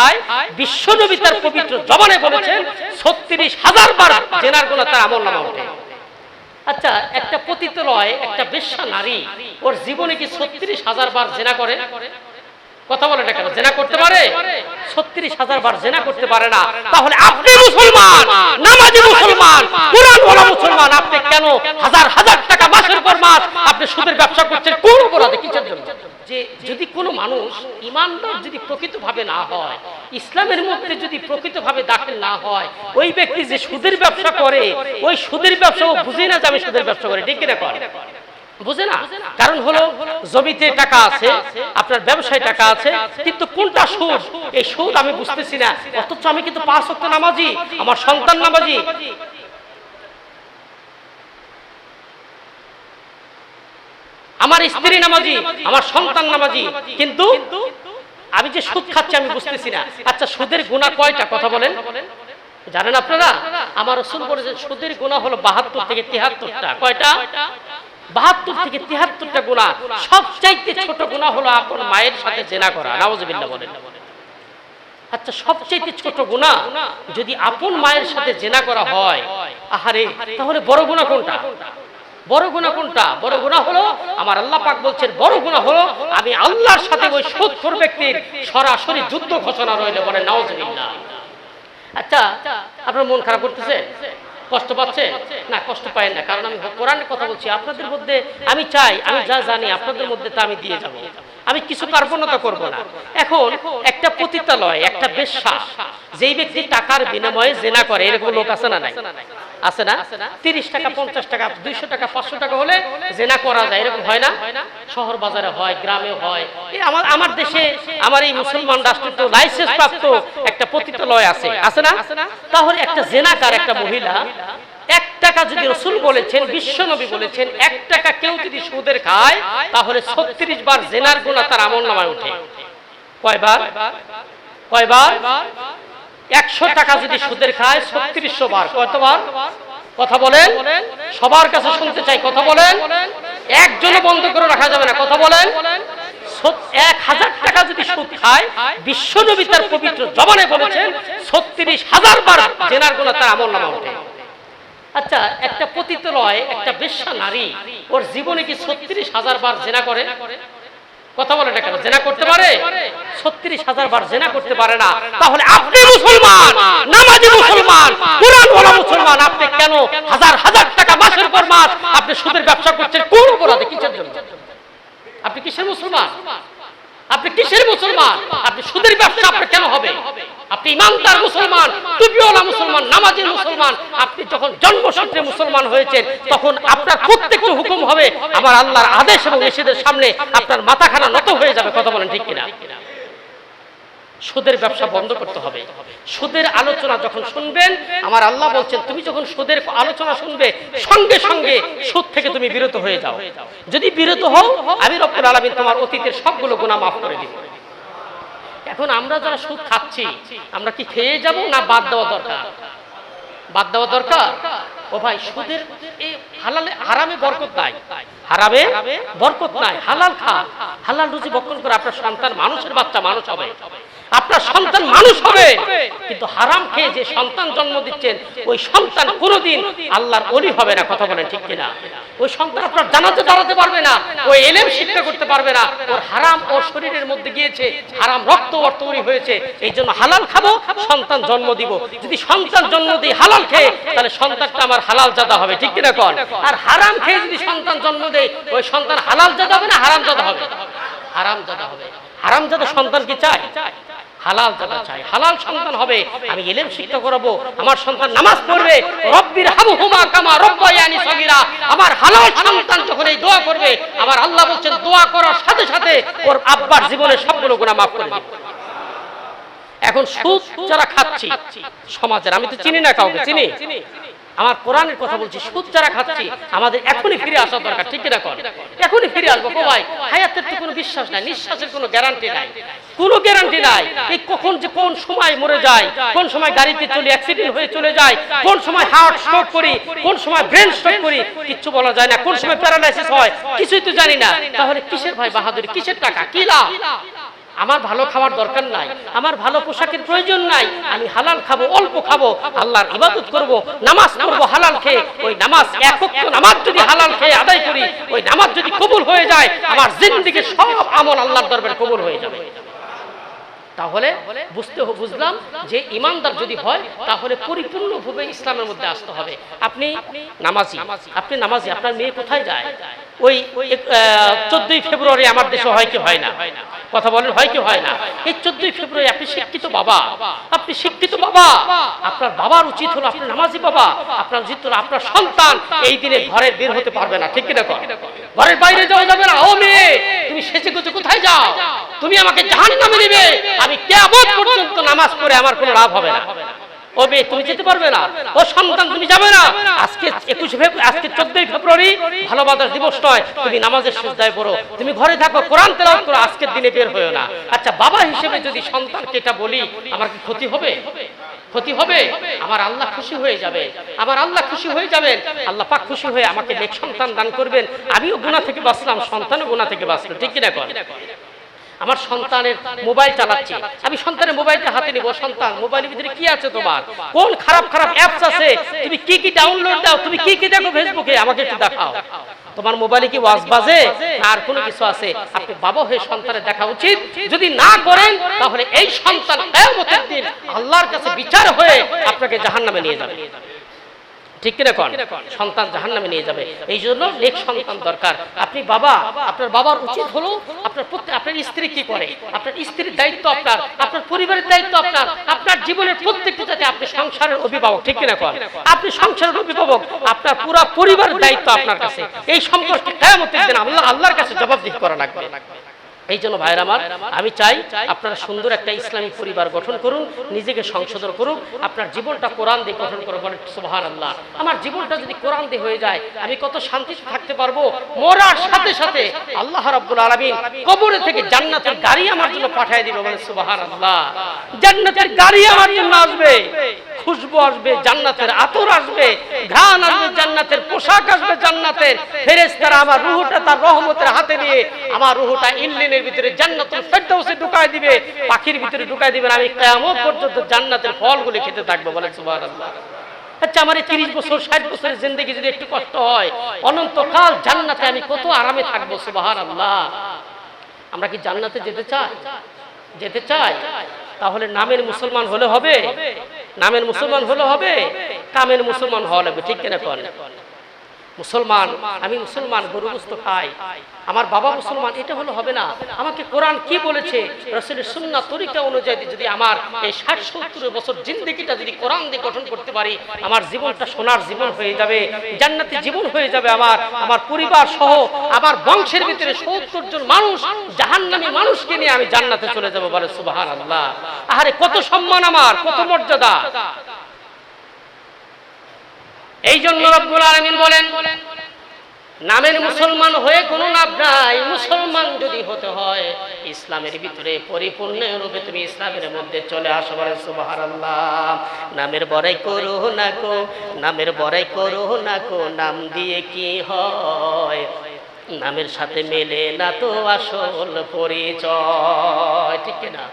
খায় বিশ্ব নবী তার পবিত্র জবানে বলেছেন ছত্রিশ হাজার বার জেনার গুণা তার আমল নামা ওঠে। আচ্ছা একটা পতিতলয় একটা বেশ্যা নারী ওর জীবনে কি ছত্রিশ হাজার বার জেনা করে? কথা বলে না কেন? জেনা করতে পারে? ছত্রিশ হাজার বার জেনা করতে পারে না। তাহলে আপনি মুসলমান নামাজি মুসলমান কোরআন বলা মুসলমান আপনি কেন হাজার হাজার টাকা মাসের পর মাস আপনি সুদের ব্যবসা করছেন? কোন অপরাধে? জন্য যে যদি কোনো মানুষ ইমানদার যদি প্রকৃতভাবে না হয়, ইসলামের মধ্যে যদি প্রকৃতভাবে দাখিল না হয়, ওই ব্যক্তি যে সুদের ব্যবসা করে, ওই সুদের ব্যবসা ও বুঝে না যে আমি সুদের ব্যবসা করি, ঠিক কিনা বুঝে না? কারণ হলো জমিতে টাকা আছে, আপনার ব্যবসায় টাকা আছে, কিন্তু কোনটা সুদ? এই সুদ আমি বুঝতেছি না, অথচ আমি কিন্তু পাঁচ ওয়াক্ত নামাজি, আমার সন্তান নামাজি। আমার স্ত্রী নামাজি আমার সন্তান নামাজি। কিন্তু আমি যে সুদ খাচ্ছি আমি বুঝতেছি না। আচ্ছা সুদের গুণা কয়টা কথা বলেন? জানেন আপনারা? আমার রসুল বলেছেন সুদের গুণা হলো বাহাত্তর থেকে তিহাত্তরটা কয়টা? বাহাত্তর থেকে তিহাত্তরটা গুণা। সবচাইতে ছোট গুণা হলো আপন মায়ের সাথে জেনা করা। নাওজবিল্লা বলেন। আচ্ছা সবচেয়ে ছোট গুণা যদি আপন মায়ের সাথে জেনা করা হয় আহারে তাহলে বড় গুণা কোনটা? বড় গুণা কোনটা? বড় গুণা হলো, আমার আল্লাহ পাক বলছেন, বড় গুণা হলো, আমি আল্লাহর সাথে ওই সত্তর ব্যক্তির সরাসরি যুদ্ধ ঘোষণা রইলে বলে নাওজবিল্লা আচ্ছা আপনার মন খারাপ করতেছে? কষ্ট পাচ্ছে? না, কষ্ট পায় না, কারণ আমি কোরআনের কথা বলছি, আপনাদের মধ্যে আমি চাই, আমি যা জানি, আপনাদের মধ্যে তা আমি দিয়ে যাব। আমি কিছু কার্পণ্যতা করব না। এখন একটা পতিতালয়, একটা বেশ্যা, যেই ব্যক্তি টাকার বিনিময়ে জেনা করে, এরকম লোক আছে না নাই? আছে না? তিরিশ টাকা, পঞ্চাশ টাকা, দুইশো টাকা, পাঁচশো টাকা হলে জেনা করা যায়, এরকম হয় না? শহর বাজারে হয়, গ্রামে হয়। আমার আমার দেশে আমার এই মুসলমান রাষ্ট্র তো লাইসেন্স প্রাপ্ত একটা পতিতালয় আছে। আছে না? তাহলে একটা জেনাকার, একটা মহিলা এক টাকা যদি রসুল বলেছেন বিশ্ব নবী বলেছেন এক টাকা কেউ যদি সুদের খায় তাহলে ছত্রিশ বার জেনার গুণা তার আমল নামায় উঠে। কয়বার? কয়বার? একশো টাকা যদি সুদের খায় ছত্রিশশো বার। কতবার? কথা বলেন? সবার কাছে শুনতে চাই কথা বলেন? একজনও বন্ধ করে রাখা যাবে না কথা বলেন? এক হাজার টাকা যদি সুদ খায় বিশ্ব নবী তার পবিত্র জবানে বলেছেন ছত্রিশ হাজার বার জেনার গুণা তার আমল নামা ওঠে আচ্ছা একটা পতিত পতিতলয় একটা বেশ্যা নারী, ওর জীবনে কি ছত্রিশ হাজার বার জেনা করে? কথা বলে না কেন? জেনা করতে পারে? ছত্রিশ হাজার বার জেনা করতে পারে না। তাহলে আপনি মুসলমান, নামাজি মুসলমান, কোরআন বলা মুসলমান, আপনি কেন হাজার হাজার টাকা মাসের পর মাস আপনি সুদের ব্যবসা করছেন? কোন অপরাধে? কিসের জন্য? আপনি কিসের মুসলমান? আপনি কিসের মুসলমান? আপনি সুদের ব্যবসা আপনার কেন হবে? আপনি ইমানদার মুসলমান, টুপিওয়ালা মুসলমান, নামাজি মুসলমান, আপনি যখন জন্মসূত্রে মুসলমান হয়েছেন, তখন আপনার প্রত্যেকটা হুকুম হবে আমার আল্লাহর আদেশ এবং নিষেধের সামনে আপনার মাথাখানা নত হয়ে যাবে, কথা বলেন ঠিক কিনা? সুদের ব্যবসা বন্ধ করতে হবে। সুদের আলোচনা যখন শুনবেন, আমার আল্লাহ বলছেন, তুমি যখন সুদের আলোচনা শুনবে, সঙ্গে সঙ্গে সুদ থেকে তুমি বিরত হয়ে যাও। যদি বিরত হও, আমি রব্বুল আলামিন তোমার অতীতের সবগুলো গুণা মাফ করে দিব। এখন আমরা যারা সুদ খাচ্ছি, আমরা কি খেয়ে যাব না বাদ দেওয়া দরকার? বাদ দেওয়া দরকার? ও ভাই, সুদের হালালে হারামে বরকত নাই। হারামে বরকত নাই। হালাল খা। হালাল রুজি বক্ষণ করে আপনার সন্তান, মানুষের বাচ্চা, মানুষ হবে। আপনার সন্তান মানুষ হবে। কিন্তু হারাম খেয়ে যে সন্তান জন্ম দিচ্ছেন, ওই সন্তান কোনোদিন আল্লাহর অলি হবে না, কথা বলেন ঠিক কিনা? ওই সন্তান আপনার জানাতে দাঁড়াতে পারবে না, ওই এলেম শিক্ষা করতে পারবে না। ওর হারাম ওর শরীরের মধ্যে গিয়েছে, হারাম রক্ত ওর তৈরি হয়েছে, এই জন্য হালাল খাব, সন্তান জন্ম দিব। যদি সন্তান জন্ম দিই হালাল খেয়ে, তাহলে সন্তানটা আমার হালাল জাদা হবে, ঠিক কিনা কন? আর হারাম খেয়ে যদি সন্তান জন্ম দেয়, ওই সন্তান হালাল জাদা হবে না, হারাম জাদা হবে? হারাম জাদা হবে। হারাম জাদা সন্তান কি চায়? হালাল জাদা চাই। হালাল সন্তান হবে আমি এলেম শিক্ষা করাবো আমার সন্তান নামাজ পড়বে রব্বির হাবু হুমা কামা রব্বায়ানি সগিরা। আমার হালাল সন্তান যখন এই দোয়া করবে আমার আল্লাহ বলছেন দোয়া করার সাথে সাথে ওর আব্বার জীবনের সবগুলো গুণা মাফ করে দিবে। এখন সুদ যারা খাচ্ছি সমাজের আমি তো চিনি না কাউকে চিনি। আমার কোরআনের কথা বলছি সুদ যারা খাচ্ছি আমাদের এখনই ফিরে আসা দরকার ঠিক কিনা কর এখনই ফিরে আসব ভাই হায়াতের তো কোনো বিশ্বাস নাই নিঃশ্বাসের কোনো গ্যারান্টি নাই। কোনো গ্যারান্টি নাই। এই কখন যে কোন সময় মরে যায় কোন সময় গাড়িতে চলে অ্যাক্সিডেন্ট হয়ে চলে যায় কোন সময় হার্ট স্ট্রোক করি কোন সময় ব্রেন স্ট্রোক করি কিচ্ছু বলা যায় না কোন সময় প্যারালাইসিস হয় কিছুই তো জানি না। তাহলে কিসের ভাই বাহাদুরি কিসের টাকা? কি লাভ? আমার ভালো খাওয়ার দরকার নাই, আমার ভালো পোশাকের প্রয়োজন নাই, আমি হালাল খাব, অল্প খাব, আল্লাহর ইবাদত করব, নামাজ পড়ব হালাল খেয়ে, ওই নামাজ একক নামাজ যদি হালাল খেয়ে আদায় করি, ওই নামাজ যদি কবুল হয়ে যায়, আমার জিন্দিগির সব আমল আল্লাহর দরবারে কবুল হয়ে যাবে। তাহলে বুঝতে বুঝলাম যে ইমানদার যদি হয়, তাহলে পরিপূর্ণভাবে ইসলামের মধ্যে আসতে হবে। আপনি নামাজি আপনি নামাজি, আপনার মেয়ে কোথায় যায়? ওই চোদ্দই ফেব্রুয়ারি আমার দেশে হয় কি হয় না? কথা বলেন, হয় কি হয় না? এই চোদ্দই ফেব্রুয়ারি আপনি শিক্ষিত বাবা। আপনি শিক্ষিত বাবা। আপনার বাবার উচিত হলো আপনার নামাজি বাবা। আপনার উচিত হলো আপনার সন্তান এই দিনে ঘরের বের হতে পারবে না, ঠিক কিনা ঘরের বাইরে যাওয়া যাবে না। ও মেয়ে, তুমি সেচে গুজে কোথায় যাও? তুমি আমাকে জাহান নামে দিবে আমি কেমন পর্যন্ত নামাজ পড়ে আমার কোনো লাভ হবে না। ও মেয়ে, তুমি যেতে পারবে না। ও সন্তান, তুমি যাবে না। আজকে একুশে আজকে চোদ্দই ফেব্রুয়ারি ভালোবাসার দিবস নয়, তুমি নামাজের সেজদায় পড়ো। তুমি ঘরে থাকো, কোরআন তেলাওয়াত করো, আজকের দিনে বের হয়েও না। আচ্ছা বাবা হিসেবে যদি সন্তানকে এটা বলি, আমার কি ক্ষতি হবে? ক্ষতি হবে? আমার আল্লাহ খুশি হয়ে যাবে। আমার আল্লাহ খুশি হয়ে যাবেন। আল্লাহ পাক খুশি হয়ে আমাকে নেক সন্তান দান করবেন। আমিও গুণা থেকে বাঁচলাম, সন্তানও গুণা থেকে বাঁচলো। ঠিক কিনা কর আমার সন্তানের মোবাইল চালাচ্ছি। আমি সন্তানের মোবাইলটা হাতে নিব। সন্তান, মোবাইলের ভিতরে কি আছে তোমার? কোন খারাপ খারাপ অ্যাপস আছে? তুমি কি কি ডাউনলোড দাও? তুমি কি কি দেখো ফেসবুকে আমাকে একটু দেখাও। তোমার মোবাইলে কি ওয়াজ বাজে? আর কোনো কিছু আছে? আপনি বাবা হয়ে সন্তানের দেখা উচিত? যদি না করেন, তাহলে এই সন্তান আল্লাহর কাছে বিচার হয়ে আপনাকে জাহান্নামে নিয়ে যাবে। ঠিক কিনা কন? সন্তান জাহান নামে নিয়ে যাবে। এই জন্য নেক সন্তান দরকার। আপনি বাবা, আপনার বাবার উচিত হলো আপনার আপনার স্ত্রী কি করে? আপনার স্ত্রীর দায়িত্ব আপনার আপনার পরিবারের দায়িত্ব আপনার আপনার জীবনের প্রত্যেকটি যাতে আপনি সংসারের অভিভাবক, ঠিক কিনা কন? আপনি সংসারের অভিভাবক, আপনার পুরো পরিবারের দায়িত্ব আপনার কাছে। এই সম্পর্কে কেমতের দিন আল্লাহ আল্লাহর কাছে জবাবদিহি করা লাগবে। এই জন্য ভাইয়ের আমার আমি চাই আপনারা সুন্দর একটা ইসলামিক পরিবার গঠন করুন নিজেকে সংশোধন করুন আপনার জীবনটা কোরআন দিয়ে গঠন করে বলেন সুবহান আল্লাহ আমার জীবনটা যদি কোরআন দিয়ে হয়ে যায় আমি কত শান্তিতে থাকতে পারব? মরার সাথে সাথে আল্লাহ রাব্বুল আলামিন কবরে থেকে জান্নাতের গাড়ি আমার জন্য পাঠিয়ে দিবে বলেন আল্লাহ জান্নাতের গাড়ি আমার জন্য আসবে। খুশবু আসবে, জান্নাতের আতর আসবে, ঘ্রাণ আসবে, জান্নাতের পোশাক আসবে, জান্নাতের ফেরেশতারা আমার রুহটা তার রহমতের হাতে নিয়ে আমার রুহটা ইল্লিনের ভিতরে জান্নাতুল ফেরদাউসে ঢুকায় দিবে, পাখির ভিতরে ঢুকায় দিবেন আমি কিয়ামত পর্যন্ত জান্নাতের ফলগুলি খেতে থাকব বলে সুবহানাল্লাহ। আচ্ছা আমার তিরিশ বছর, ষাট বছরের জিন্দগি যদি একটু কষ্ট হয়, অনন্তকাল জান্নাতে আমি কত আরামে থাকব সুবাহার আল্লাহ আমরা কি জান্নাতে যেতে চাই? যেতে চাই? তাহলে নামের মুসলমান হলে হবে? নামের মুসলমান হলে হবে? কামের মুসলমান হওয়া লাগবে, ঠিক কিনা কন? মুসলমান, আমি মুসলমান, গরু গোস্ত খাই। আমার বাবা মুসলমান, এটা হলো হবে না। আমাকে কোরআন কি বলেছে? রসুলের সুন্না তরিকা অনুযায়ী যদি আমার এই ষাট সত্তর বছর জিন্দগিটা যদি কোরআন দিয়ে গঠন করতে পারি, আমার জীবনটা সোনার জীবন হয়ে যাবে, জান্নাতি জীবন হয়ে যাবে আমার আমার পরিবার সহ, আমার বংশের ভিতরে সত্তর জন মানুষ, জাহান্নামী মানুষকে নিয়ে আমি জান্নাতে চলে যাব বলে সুবাহান আল্লাহ আহারে, কত সম্মান আমার, কত মর্যাদা। এই জন্য রব্বুল আলামিন বলেন, নামের মুসলমান হয়ে কোনো লাভ নাই, মুসলমান যদি হতে হয়, ইসলামের ভিতরে পরিপূর্ণ রূপে তুমি ইসলামের মধ্যে চলে আসো বলে সুবহানাল্লাহ। নামের বড়াই করো না কো নামের বড়াই করো না কো নাম দিয়ে কি হয়? নামের সাথে মেলে না তো আসল পরিচয়, ঠিক না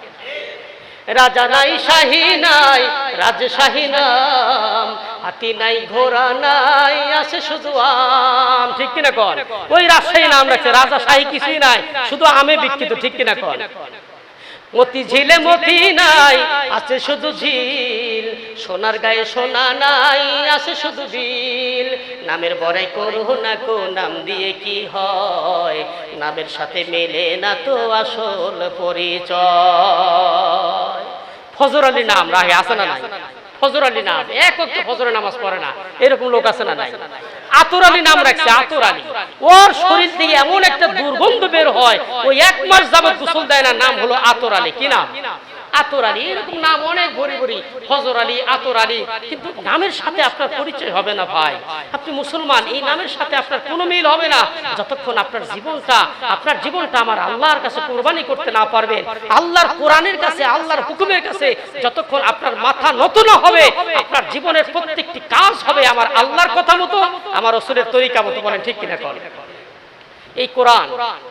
রাজা নাই, শাহী নাই, রাজশাহী নাম হাতি নাই ঘোড়া নাই আছে শুধু আম। ঠিক কিনা কর ওই রাজশাহী নাম রাখছে রাজা শাহী কিছুই নাই শুধু আমে বিখ্যাত ঠিক কিনা কর মতি ঝিলে মতি নাই আছে শুধু ঝিল। সোনার গায়ে সোনা নাই আছে শুধু বিল নামের বড়াই করো না কো নাম দিয়ে কি হয়? নামের সাথে মেলে না তো আসল পরিচয়। ফজর আলী নাম রাহে আছে না নাই। ফজর আলী নাম এক অক্ট ফজরের নামাজ পড়ে না। এরকম লোক আছে না নাই? আতর আলী নাম রাখছে আতর আলী। ওর শরীর থেকে এমন একটা দুর্গন্ধ বের হয় ওই এক মাস যাবত গোসল দেয় না নাম হলো আতর আলী। কি নাম? আতর আলী এরকম নাম অনেক ভরি ভরি। ফজর আলী, আতর আলী। কিন্তু নামের সাথে আপনার পরিচয় হবে না ভাই। আপনি মুসলমান, এই নামের সাথে আপনার কোনো মিল হবে না। যতক্ষণ আপনার জীবনটা আপনার জীবনটা আমার আল্লাহর কাছে কোরবানি করতে না পারবেন, আল্লাহর কোরআনের কাছে, আল্লাহর হুকুমের কাছে, যতক্ষণ আপনার মাথা নত না হবে, আপনার জীবনের প্রত্যেকটি কাজ হবে আমার আল্লাহর কথা মতো, আমার রসুলের তরিকা মতো বলেন, ঠিক কিনা করেন এই কোরআন,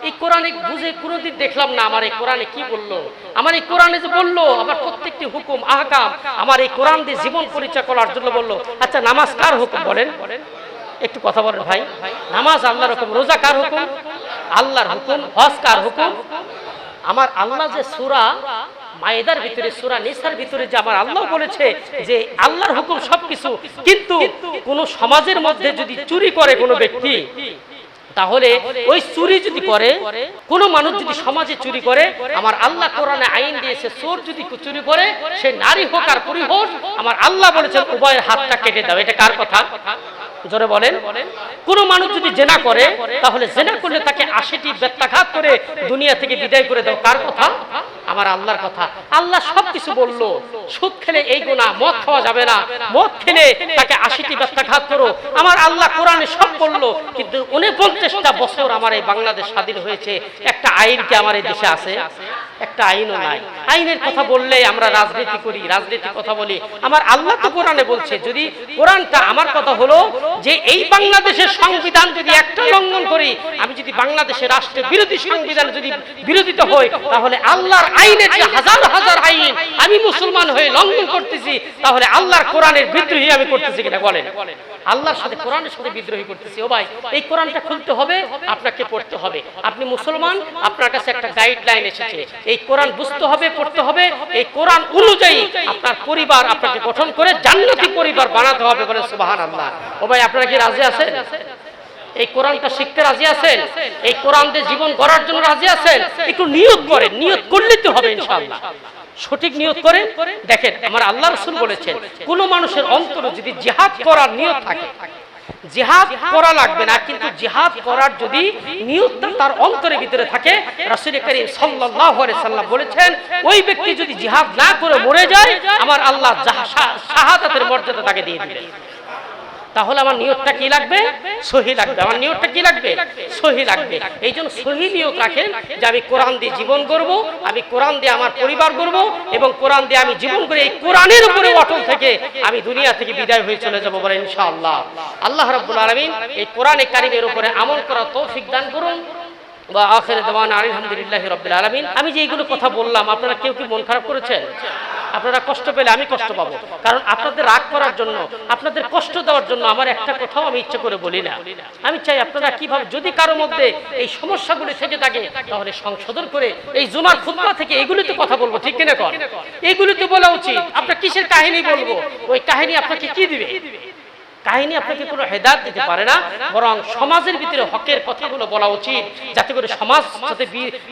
এই কোরআনে বুঝে কোনোদিন দেখলাম না আমার এই কোরআনে কি বলল? আমার এই কোরআনে যে বলল, আমার প্রত্যেকটি হুকুম, আহকাম আমার এই কোরআন দিয়ে জীবন পরিচয় করার জন্য বলল। আচ্ছা নামাজ কার হুকুম বলেন? একটু কথা বলেন ভাই। নামাজ আল্লাহর হুকুম, রোজা কার হুকুম? আল্লাহর হুকুম, হজ কার হুকুম? আমার আল্লাহ যে সুরা মায়েদার ভিতরে, সুরা নিসার ভিতরে যে আমার আল্লাহ বলেছে যে আল্লাহর হুকুম সবকিছু, কিন্তু কোন সমাজের মধ্যে যদি চুরি করে কোনো ব্যক্তি তাহলে ওই চুরি যদি করে, কোন মানুষ যদি সমাজে চুরি করে, আমার আল্লাহ কোরআনে আইন দিয়েছে, চোর যদি চুরি করে, সে নারী হোক আর পুরী হোক, আমার আল্লাহ বলেছেন, উভয়ের হাতটা কেটে দাও। এটা কার কথা? জোরে বলেন। কোন মানুষ যদি জেনা করে, তাহলে জেনা করলে তাকে আশিটি ব্যত্যাঘাত করে দুনিয়া থেকে বিদায় করে দাও। কার কথা? আমার আল্লাহর কথা। আল্লাহ সবকিছু বলল। সুদ খেলে এই গুণা মদ খাওয়া যাবে না। মদ খেলে তাকে আশিটি ব্যথাঘাত করো। আমার আল্লাহ কোরআনে সব বলল, কিন্তু উনি পঞ্চাশটা বছর আমার এই বাংলাদেশ স্বাধীন হয়েছে। একটা আইন কি আমার এই দেশে আছে? একটা আইনও নাই। আইনের কথা বললে আমরা রাজনীতি করি রাজনীতি কথা বলি। আমার আল্লাহ তো কোরআনে বলছে, যদি কোরআনটা আমার কথা হলো যে এই বাংলাদেশের সংবিধান যদি একটা লঙ্ঘন করি, আমি যদি বাংলাদেশের রাষ্ট্রের বিরোধী সংবিধান যদি বিরোধিত হই, তাহলে আল্লাহর আইনের যে হাজার হাজার আইন আমি মুসলমান হয়ে লঙ্ঘন করতেছি, তাহলে আল্লাহর কোরআনের বিদ্রোহী আমি করতেছি কিনা বলেন? আল্লাহর সাথে কোরআনের সাথে বিদ্রোহী করতেছি। ও ভাই, এই কোরআনটা খুলতে হবে, আপনাকে পড়তে হবে। আপনি মুসলমান, আপনার কাছে একটা গাইডলাইন এসেছে। এই কোরআন বুঝতে হবে, পড়তে হবে। এই কোরআন অনুযায়ী আপনার পরিবার আপনাকে গঠন করে জান্নাতি পরিবার বানাতে হবে বলে সুবাহান আল্লাহ ও ভাই, আপনারা কি রাজি আছেন? এই কোরআনটা শিখতে রাজি আছেন? এই কোরআন দিয়ে জীবন গড়ার জন্য রাজি আছেন? একটু নিয়োগ করেন। নিয়োগ করলে তো হবে ইনশাআল্লাহ। সঠিক নিয়ত করে, দেখেন, আমার আল্লাহ রসুল বলেছেন, কোন মানুষের অন্তরে যদি জিহাদ করার নিয়ত থাকে, জিহাদ করা লাগবে না, কিন্তু জিহাদ করার যদি নিয়তটা তার অন্তরের ভিতরে থাকে, রাসুল করিম সাল্লাল্লাহু আলাইহি সাল্লাম বলেছেন, ওই ব্যক্তি যদি জিহাদ না করে মরে যায়, আমার আল্লাহ শাহাদাতের মর্যাদা তাকে দিয়ে দিবেন। তাহলে আমার নিয়তটা কি লাগবে? সহি লাগবে। আমার নিয়তটা কি লাগবে? সহি লাগবে। এই জন্য সহি নিয়ত রাখেন যে আমি কোরআন দিয়ে জীবন করব আমি কোরআন দিয়ে আমার পরিবার করব এবং কোরআন দিয়ে আমি জীবন করে এই কোরআনের উপরে অটল থেকে আমি দুনিয়া থেকে বিদায় হয়ে চলে যাব বলে ইনশাআল্লাহ। আল্লাহ রাব্বুল আলামিন এই কোরআনে কারিমের উপরে আমল করার তৌফিক দান করুন। বা আখের দেওয়ান আলহামদুলিল্লাহ রবিল আলমিন। আমি যে এইগুলো কথা বললাম, আপনারা কেউ কি মন খারাপ করেছেন? আপনারা কষ্ট পেলে আমি কষ্ট পাবো। কারণ আপনাদের রাগ করার জন্য, আপনাদের কষ্ট দেওয়ার জন্য আমার একটা কথাও আমি ইচ্ছে করে বলি না। আমি চাই আপনারা কীভাবে, যদি কারও মধ্যে এই সমস্যাগুলি থেকে থাকে, তাহলে সংশোধন করে এই জুমার খুদ্া থেকে এগুলিতে কথা বলব, ঠিক কিনা কর এইগুলি তো বলা উচিত, আপনার কিসের কাহিনী বলব? ওই কাহিনী আপনাকে কি দিবে? কাহিনী আপনাকে কোনো হেদায়ত দিতে পারে না, বরং সমাজের ভিতরে হকের কথাগুলো বলা উচিত। যাতে করে সমাজ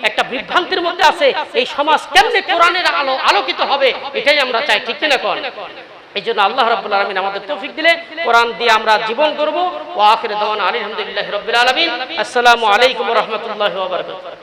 একটা বিভ্রান্তির মধ্যে আছে, এই সমাজ কেমনে কোরআনের আলো আলোকিত হবে, এটাই আমরা চাই, ঠিক কিনা কর এই জন্য আল্লাহ রাব্বুল আলামিন আমাদের তৌফিক দিলে কোরআন দিয়ে আমরা জীবন করব। ওয়া আখির আলহামদুলিল্লাহি রাব্বিল আলামিন। আসসালামু আলাইকুম রাহমাতুল্লাহি